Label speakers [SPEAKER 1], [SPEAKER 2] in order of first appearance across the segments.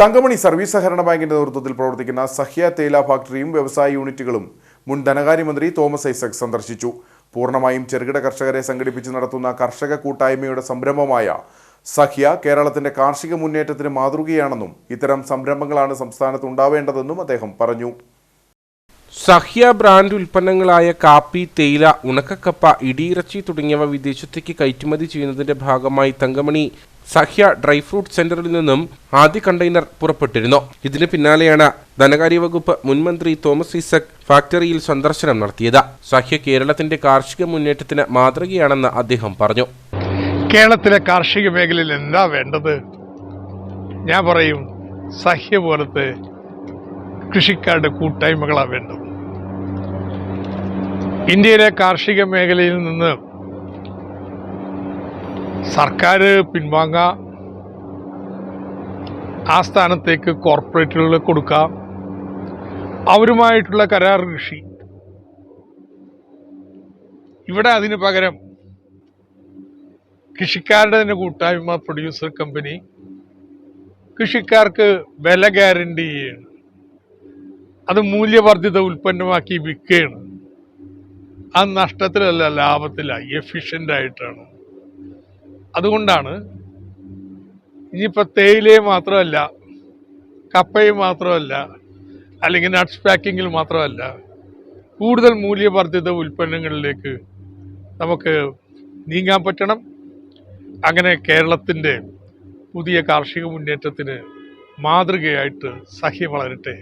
[SPEAKER 1] Thankamani service സഹകരണ ബാങ്കിന്റെ നേതൃത്വത്തിൽ പ്രവർത്തിക്കുന്ന സഹ്യ തേയില ഫാക്ടറിയും വ്യവസായ യൂണിറ്റുകളും മുൻ ധനകാര്യമന്ത്രി തോമസ് ഐസക് സന്ദർശിച്ചു. പൂർണമായും ചെറുകിട കർഷകരെ സംഘടിപ്പിച്ച് നടത്തുന്ന കർഷക കൂട്ടായ്മയുടെ സംരംഭമായ സഹ്യ കേരളത്തിന്റെ കാർഷിക മുന്നേറ്റത്തിന് മാതൃകയാണെന്നും ഇത്തരം സംരംഭങ്ങളാണ് സംസ്ഥാനത്ത് ഉണ്ടാവേണ്ടതെന്നും അദ്ദേഹം പറഞ്ഞു.
[SPEAKER 2] സഹ്യ ബ്രാൻഡ് ഉൽപ്പന്നങ്ങളായ കാപ്പി തേയില ഉണക്കക്കപ്പ ഇടിയിറച്ചി തുടങ്ങിയവ വിദേശത്തേക്ക് കയറ്റുമതി ചെയ്യുന്നതിന്റെ ഭാഗമായി തങ്കമണി സഹ്യ ഡ്രൈ ഫ്രൂട്ട് സെന്ററിൽ നിന്നും ആദ്യ കണ്ടെയ്നർ പുറപ്പെട്ടിരുന്നു. ഇതിന് പിന്നാലെയാണ് ധനകാര്യ വകുപ്പ് മുൻമന്ത്രി തോമസ് ഈസക് ഫാക്ടറിയിൽ സന്ദർശനം നടത്തിയത്. സഹ്യ കേരളത്തിന്റെ കാർഷിക മുന്നേറ്റത്തിന് മാതൃകയാണെന്ന് അദ്ദേഹം പറഞ്ഞു.
[SPEAKER 3] കേരളത്തിലെ കാർഷിക മേഖലയിൽ എന്താ വേണ്ടത്? ഞാൻ പറയും സഹ്യ പോലത്തെ കൃഷിക്കാരുടെ കൂട്ടായ്മകളാണ് വേണ്ടത്. ഇന്ത്യയിലെ കാർഷിക മേഖലയിൽ നിന്ന് സർക്കാർ പിൻവാങ്ങാം ആ സ്ഥാനത്തേക്ക് കോർപ്പറേറ്റുകൾ കൊടുക്കാം അവരുമായിട്ടുള്ള കരാർ കൃഷി. ഇവിടെ അതിന് പകരം കൃഷിക്കാരുടെ തന്നെ കൂട്ടായ്മ പ്രൊഡ്യൂസർ കമ്പനി കൃഷിക്കാർക്ക് വില ഗ്യാരണ്ടി ചെയ്യണം. അത് മൂല്യവർദ്ധിത ഉൽപ്പന്നമാക്കി വിൽക്കുകയാണ്. അത് നഷ്ടത്തിലല്ല ലാഭത്തിലായി. എഫിഷ്യന്റ് ആയിട്ടാണ്. അതുകൊണ്ടാണ് ഇനിയിപ്പോൾ തേയിലയെ മാത്രമല്ല കപ്പയും മാത്രമല്ല അല്ലെങ്കിൽ നട്ട്സ് പാക്കിങ്ങിൽ മാത്രമല്ല കൂടുതൽ മൂല്യവർദ്ധിത ഉൽപ്പന്നങ്ങളിലേക്ക് നമുക്ക് നീങ്ങാൻ പറ്റണം. അങ്ങനെ കേരളത്തിന്റെ പുതിയ കാർഷിക മുന്നേറ്റത്തിന് മാതൃകയായിട്ട് സഹ്യം വളരട്ടെ.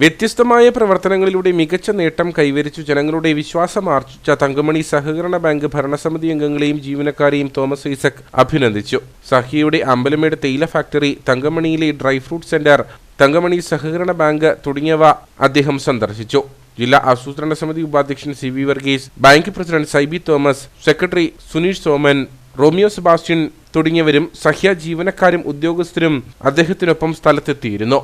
[SPEAKER 2] വ്യത്യസ്തമായ പ്രവർത്തനങ്ങളിലൂടെ മികച്ച നേട്ടം കൈവരിച്ചു ജനങ്ങളുടെ വിശ്വാസം ആർജിച്ച തങ്കമണി സഹകരണ ബാങ്ക് ഭരണസമിതി അംഗങ്ങളെയും ജീവനക്കാരെയും തോമസ് ഐസക് അഭിനന്ദിച്ചു. സഹിയുടെ അമ്പലമേട് തേയില ഫാക്ടറി തങ്കമണിയിലെ ഡ്രൈ ഫ്രൂട്ട് സെന്റർ തങ്കമണി സഹകരണ ബാങ്ക് തുടങ്ങിയവ അദ്ദേഹം സന്ദർശിച്ചു. ജില്ലാ ആസൂത്രണ സമിതി ഉപാധ്യക്ഷൻ C V Varghese bank president Saibi Thomas secretary Suneesh Soman Romeo Sebastian തുടങ്ങിയവരും സഹ്യ ജീവനക്കാരും ഉദ്യോഗസ്ഥരും അദ്ദേഹത്തിനൊപ്പം സ്ഥലത്തെത്തിയിരുന്നു.